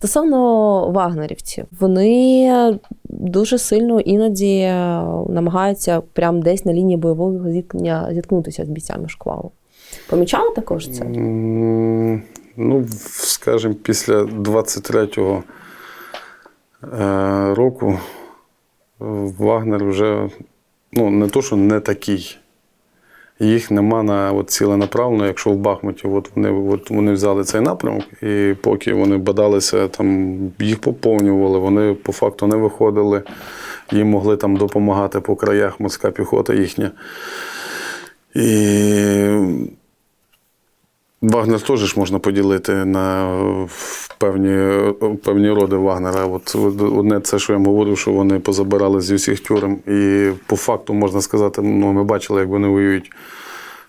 Стосовно вагнерівців, вони дуже сильно іноді е, намагаються прямо десь на лінії бойового зіткнення зіткнутися з бійцями шквалу. Помічали також це? Ну, скажімо, після 23-го е, року е, Вагнер вже ну, не то, що не такий. Їх нема на от, ціленаправлено, якщо в Бахмуті от вони, от вони взяли цей напрямок, і поки вони бадалися, там, їх поповнювали, вони по факту не виходили, їм могли там допомагати по краях морська піхота їхня. І Вагнер теж можна поділити на певні, певні роди Вагнера. От одне це, що я говорив, що вони позабирали зі всіх тюрем. І по факту можна сказати, ну, ми бачили, як вони воюють.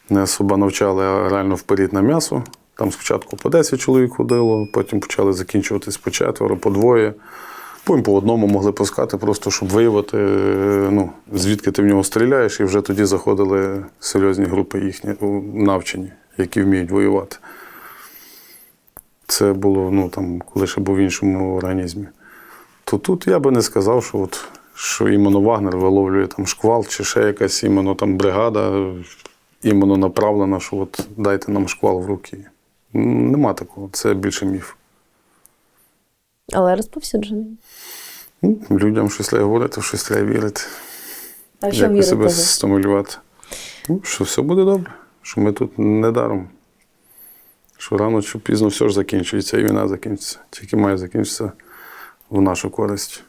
Не особо навчали, а реально вперед на м'ясо. Там спочатку по 10 чоловік ходило, потім почали закінчуватись по четверо, по двоє. Потім по одному могли пускати, просто щоб виявити, е, ну, звідки ти в нього стріляєш, і вже тоді заходили серйозні групи їхні навчені, які вміють воювати. Це було, ну, там, коли ще був в іншому організмі. То тут я би не сказав, що, от, що іменно Вагнер виловлює там шквал, чи ще якась іменно там бригада, іменно направлена, що от дайте нам шквал в руки. Нема такого, це більше міф. Але розповсюджений. Ну, Людям щось треба говорити, в щось треба вірити. А що Як вірите себе стимулювати? Ну, що все буде добре, що ми тут не даром. Що рано чи пізно все ж закінчується, і війна закінчиться. Тільки має закінчитися в нашу користь.